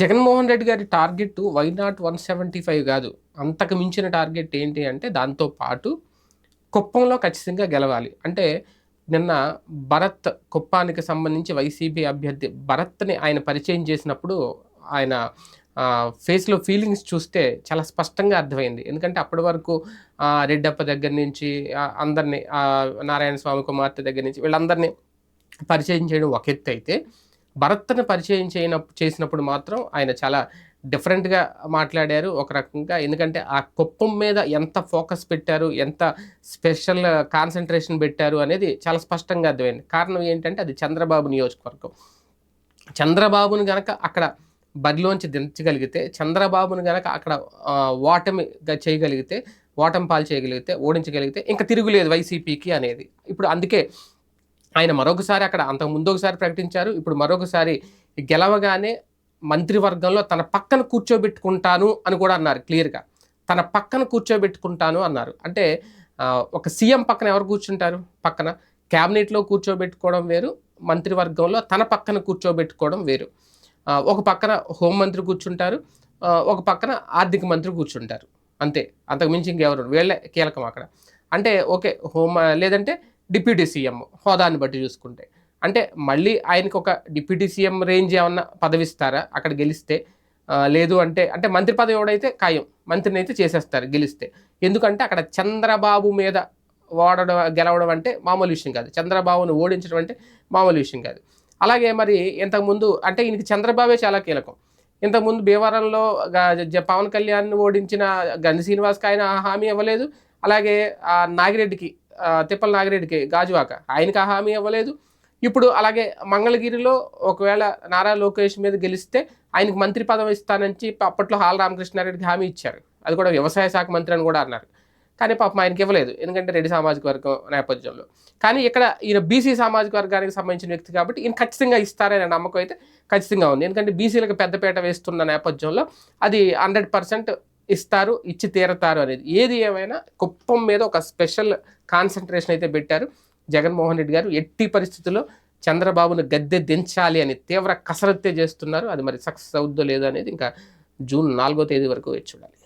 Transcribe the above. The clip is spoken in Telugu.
జగన్మోహన్ రెడ్డి గారి target why not one seventy five కాదు. అంతకు మించిన టార్గెట్ ఏంటి అంటే దాంతో పాటు కుప్పంలో ఖచ్చితంగా గెలవాలి. అంటే నిన్న భరత్ కుప్పానికి సంబంధించి వైసీపీ అభ్యర్థి భరత్ని ఆయన పరిచయం చేసినప్పుడు ఆయన ఫేస్లో ఫీలింగ్స్ చూస్తే చాలా స్పష్టంగా అర్థమైంది. ఎందుకంటే అప్పటి వరకు రెడ్డప్ప దగ్గర నుంచి అందరినీ నారాయణ స్వామి కుమార్తె దగ్గర నుంచి వీళ్ళందరినీ పరిచయం చేయడం ఒక ఎత్తు అయితే భరత్ని పరిచయం చేయన చేసినప్పుడు మాత్రం ఆయన చాలా డిఫరెంట్గా మాట్లాడారు. ఒక రకంగా ఎందుకంటే ఆ కుప్పం మీద ఎంత ఫోకస్ పెట్టారు ఎంత స్పెషల్ కాన్సన్ట్రేషన్ పెట్టారు అనేది చాలా స్పష్టంగా అర్థమైంది. కారణం ఏంటంటే అది చంద్రబాబు నియోజకవర్గం. చంద్రబాబును గనక అక్కడ బరిలోంచి దించగలిగితే చంద్రబాబును గనక అక్కడ ఓటమిగా చేయగలిగితే ఓటమి పాలు చేయగలిగితే ఓడించగలిగితే ఇంకా తిరుగులేదు వైసీపీకి అనేది. ఇప్పుడు అందుకే ఆయన మరొకసారి అక్కడ అంతకు ముందు ఒకసారి ప్రకటించారు. ఇప్పుడు మరొకసారి గెలవగానే మంత్రివర్గంలో తన పక్కన కూర్చోబెట్టుకుంటాను అని కూడా అన్నారు క్లియర్గా. తన పక్కన కూర్చోబెట్టుకుంటాను అన్నారు. అంటే ఒక సీఎం పక్కన ఎవరు కూర్చుంటారు? పక్కన. క్యాబినెట్లో కూర్చోబెట్టుకోవడం వేరు మంత్రివర్గంలో తన పక్కన కూర్చోబెట్టుకోవడం వేరు. ఒక పక్కన హోంమంత్రి కూర్చుంటారు ఒక పక్కన ఆర్థిక మంత్రి కూర్చుంటారు. అంతే. అంతకు మించి ఇంకెవరు వీళ్ళే కీలకం అక్కడ. అంటే ఓకే హోం లేదంటే డిప్యూటీ సీఎం హోదాని బట్టి చూసుకుంటే. అంటే మళ్ళీ ఆయనకు ఒక డిప్యూటీ సీఎం రేంజ్ ఏమన్నా పదవిస్తారా? అక్కడ గెలిస్తే లేదు అంటే అంటే మంత్రి పదవి ఎవడైతే ఖాయం మంత్రిని అయితే చేసేస్తారు గెలిస్తే. ఎందుకంటే అక్కడ చంద్రబాబు మీద ఓడడం గెలవడం అంటే మామూలు విషయం కాదు. చంద్రబాబును ఓడించడం అంటే మామూలు విషయం కాదు. అలాగే మరి ఇంతకుముందు అంటే ఈయనకి చంద్రబాబే చాలా కీలకం. ఇంతకుముందు భీమవరంలో పవన్ కళ్యాణ్ ఓడించిన గంధి శ్రీనివాస్కి ఆయన హామీ ఇవ్వలేదు. అలాగే ఆ నాగిరెడ్డికి తిప్పల నాగిరెడ్డికి గాజువాక. ఆయనకి హామీ ఇవ్వలేదు. ఇప్పుడు అలాగే మంగళగిరిలో ఒకవేళ నారా లోకేష్ మీద గెలిస్తే ఆయనకు మంత్రి పదవి ఇస్తానని చెప్పి అప్పట్లో హాల రామకృష్ణారెడ్డికి హామీ ఇచ్చారు. అది కూడా వ్యవసాయ శాఖ మంత్రి అని కూడా అన్నారు. కానీ పాపం ఆయనకి ఇవ్వలేదు. ఎందుకంటే రెడ్డి సామాజిక వర్గం నేపథ్యంలో. కానీ ఇక్కడ ఈయన బీసీ సామాజిక వర్గానికి సంబంధించిన వ్యక్తి కాబట్టి ఈయన ఖచ్చితంగా ఇస్తారనే నమ్మకం అయితే ఖచ్చితంగా ఉంది. ఎందుకంటే బీసీలకు పెద్దపేట వేస్తున్న నేపథ్యంలో అది హండ్రెడ్ పర్సెంట్ ఇస్తారు ఇచ్చి తీరతారు అనేది. ఏది ఏమైనా కుప్పం మీద ఒక స్పెషల్ కాన్సన్ట్రేషన్ అయితే పెట్టారు. జగన్మోహన్ రెడ్డి గారు ఎట్టి పరిస్థితుల్లో చంద్రబాబును గద్దె దించాలి అని తీవ్ర కసరత్తే చేస్తున్నారు. అది మరి సక్సెస్ అవుద్దో లేదో అనేది ఇంకా జూన్ నాలుగో తేదీ వరకు వేచి చూడాలి.